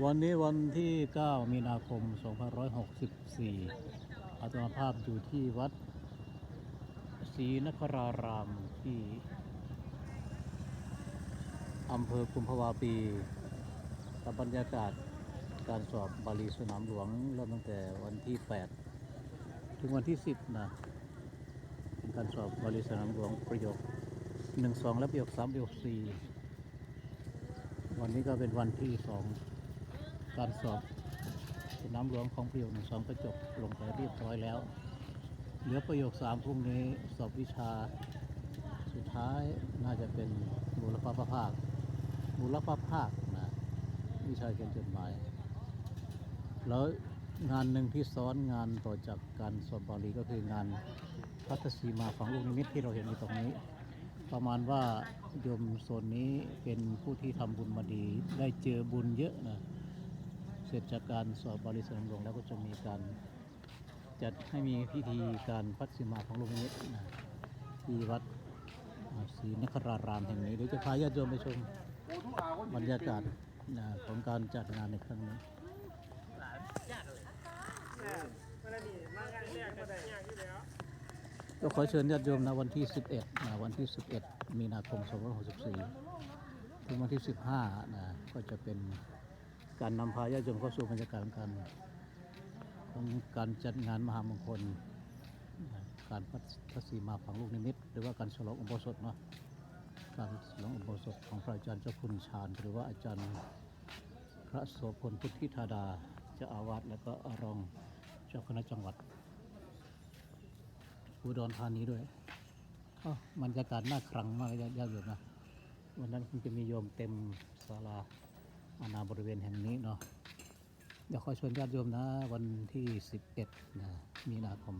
วันนี้วันที่ 9 มีนาคม 2564 อาตมาภาพอยู่ที่วัดศรีนครารามที่อำเภอกุมภาวาปีกับบรรยากาศการสอบบาลีสนามหลวงเริ่มตั้งแต่วันที่ 8 ถึงวันที่ 10 นะเป็นการสอบบาลีสนามหลวงประโยค 1 2 และประโยค 3 ประโยค 4 วันนี้ก็เป็นวันที่สอง การสอบสนามหลวงของประโยคหนึ่งสองก็จบลงไปเรียบร้อยแล้ว เหลือประโยคสามพรุ่งนี้สอบวิชา สุดท้ายน่าจะเป็นมูลภาพภาคมูลภาพภาคนะวิชาเขียนจดหมาย แล้วงานหนึ่งที่ซ้อนงานต่อจากการสอบบาลีก็คืองานพัทสีมาของลูกนิมิตที่เราเห็นอยู่ตรงนี้ ประมาณว่าโยมโซนนี้เป็นผู้ที่ทำบุญมาดีได้เจอบุญเยอะนะ สร็จจากการสอบบริสุทธิ์หลวงแล้วก็จะมีการจัดให้มีพิธีการพัดสิมาของลูกนิมิตนที่วัดศรีนครารามแห่งนี้เดี๋ยวจะพาญาติโยมไปชมบรรยากาศของการจัดงานในครั้งนี้มันนี่มางานแรกก็ได้ยากอยู่แล้วก็ขอเชิญญาติโยมนะวันที่ 11นะวันที่ 11 มีนาคม 2564 ถึงวันที่ 15นะก็จะเป็น การนำพาญาติโยมเข้าสู่บรรยากาศของการของการจัดงานมหามงคล การพัทสีมาฝังลูกนิมิต หรือว่าการฉลองอุโบสถเนาะการฉลองอุโบสถของพระอาจารย์เจ้าคุณชาญ หรือว่าอาจารย์พระโสพลพุทธิธาดาเจ้าอาวาสและก็รองเจ้าคณะจังหวัดอุดรธานีด้วยอ้าวบรรยากาศน่าครังมากยญาติโยมนะ วันนั้นคงจะมีโยมเต็มศาลา อาณาบริเวณแห่งนี้เนาะเดี๋ยวขอชวนญาติโยมนะ วันที่ 11นะมีนาคม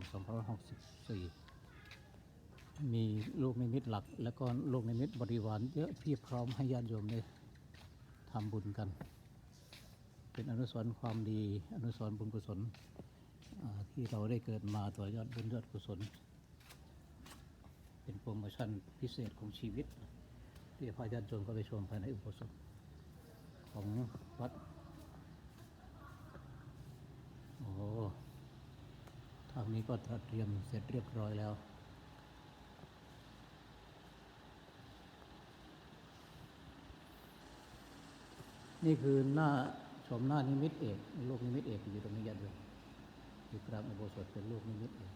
2564 มีลูกนิมิตหลัก แล้วก็ลูกนิมิตบริวารเยอะพียบพร้อมให้ญาติโยมได้ทำบุญกัน เป็นอนุสรณ์ความดี อนุสรณ์บุญกุศลที่เราได้เกิดมาต่อยอดบุญยอดกุศล เป็นโปรโมชั่นพิเศษของชีวิตที่พาญาติโยมก็ไปชมภายในอุโบสถ ของวัด โอ้ทางนี้ก็เตรียมเสร็จเรียบร้อยแล้วนี่คือหน้าชมหน้านิมิตเอกลูกนิมิตเอกอยู่ตรงนี้ญาติโยมที่กราบอุโบสถเป็นลูกนิมิตเอง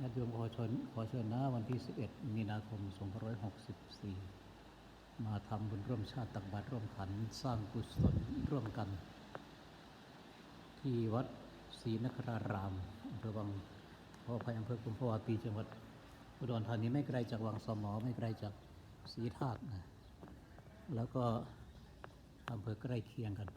ญาติโยมขอเชิญขอเชิญนะวันที่ 11 มีนาคม 2564 มาทำบุญร่วมชาติตักบาตรร่วมขันสร้างกุศลร่วมกัน ที่วัดศรีนครารามอำเภอวังพอภัยอำเภอกุมภาวะปีจังหวัดอุดรธานีไม่ไกลจากวังสมอไม่ไกลจากศรีธาตุนะแล้วก็อำเภอใกล้เคียงกัน